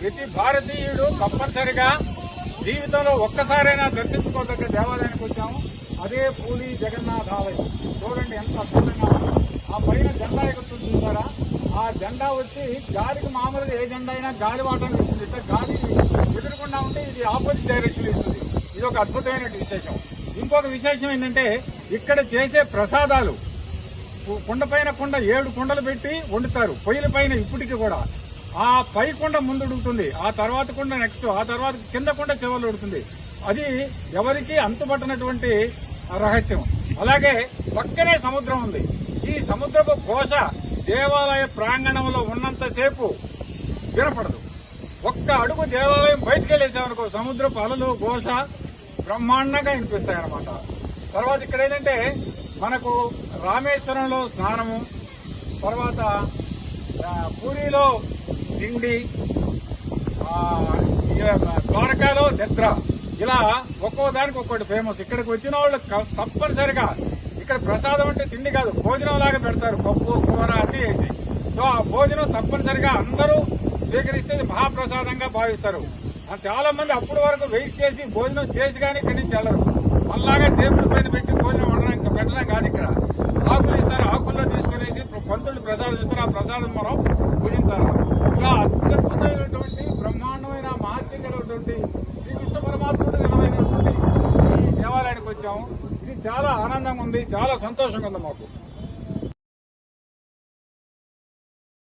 ప్రతి భారతీయుడు తప్పనిసరిగా జీవితంలో ఒక్కసారైనా దర్శించుకోదగ్గ దేవాలయానికి వచ్చాము. అదే పూలి జగన్నాథ్ ఆలయం చూడండి ఎంత అద్భుతంగా ఆ పైన జెండా ఎగురుతుంది చూసారా? ఆ జెండా వచ్చి గాలికి మామూలుగా ఏ జెండా అయినా గాలి వాటానికి ఇస్తుంది. ఇట్లా గాలి ఎదురకుండా ఉంటే ఇది ఆపోజిట్ డైరెక్షన్ ఇస్తుంది. ఇది ఒక అద్భుతమైన విశేషం. ఇంకొక విశేషం ఏంటంటే ఇక్కడ చేసే ప్రసాదాలు కు- కుండ పైన కుండ ఏడు కుండలు పెట్టి వండుతారు. పొయ్యిల పైన ఇప్పటికి కూడా. ఆ పై కొండ ముందు ఉడుకుతుంది ఆ తర్వాత కుండ నెక్స్ట్ ఆ తర్వాత కింద కొండ చివరి ఉడుతుంది అది ఎవరికి అంతుపట్టనటువంటి రహస్యం. అలాగే పక్కనే సముద్రం ఉంది. ఈ సముద్రపు ఘోష దేవాలయ ప్రాంగణంలో ఉన్నంతసేపు వినపడదు. ఒక్క అడుగు దేవాలయం బయటకు వెళ్ళేసామనుకో సముద్రపు అలలు ఘోష బ్రహ్మాండంగా వినిపిస్తాయి అన్నమాట తర్వాత ఇక్కడ ఏంటంటే మనకు రామేశ్వరంలో స్నానము తర్వాత పూరిలో తిండి ద్వారకాలో నిద్ర ఇలా ఒక్కో దానికి ఒక్కోటి ఫేమస్ ఇక్కడికి వచ్చిన వాళ్ళు తప్పనిసరిగా ఇక్కడ ప్రసాదం అంటే తిండి కాదు భోజనం లాగా పెడతారు పప్పు కూర అన్ని వేసి. సో ఆ భోజనం తప్పనిసరిగా అందరూ స్వీకరిస్తే మహాప్రసాదంగా భావిస్తారు. చాలా మంది అప్పటి వరకు వెయిట్ చేసి భోజనం చేసి కానీ ఇక్కడి నుంచి వెళ్ళరు మళ్ళాగా టేబుల్ పైన పెట్టి భోజనం వండడం ఇంకా పెట్టడం కాదు ఇక్కడ. ఆకులు ఇస్తారు ఆకుల్లో తీసుకునేసి పంతులు ప్రసాదం ఇస్తారు ఆ ప్రసాదం మనం పూజించాలి. ఇలా అత్యద్భుతమైనటువంటి బ్రహ్మాండమైన మహత్యం కలిగినటువంటి శ్రీకృష్ణ పరమాత్ముడు నిలమైనటువంటి ఈ దేవాలయానికి వచ్చాము. ఇది చాలా ఆనందంగా ఉంది చాలా సంతోషంగా ఉంది మాకు.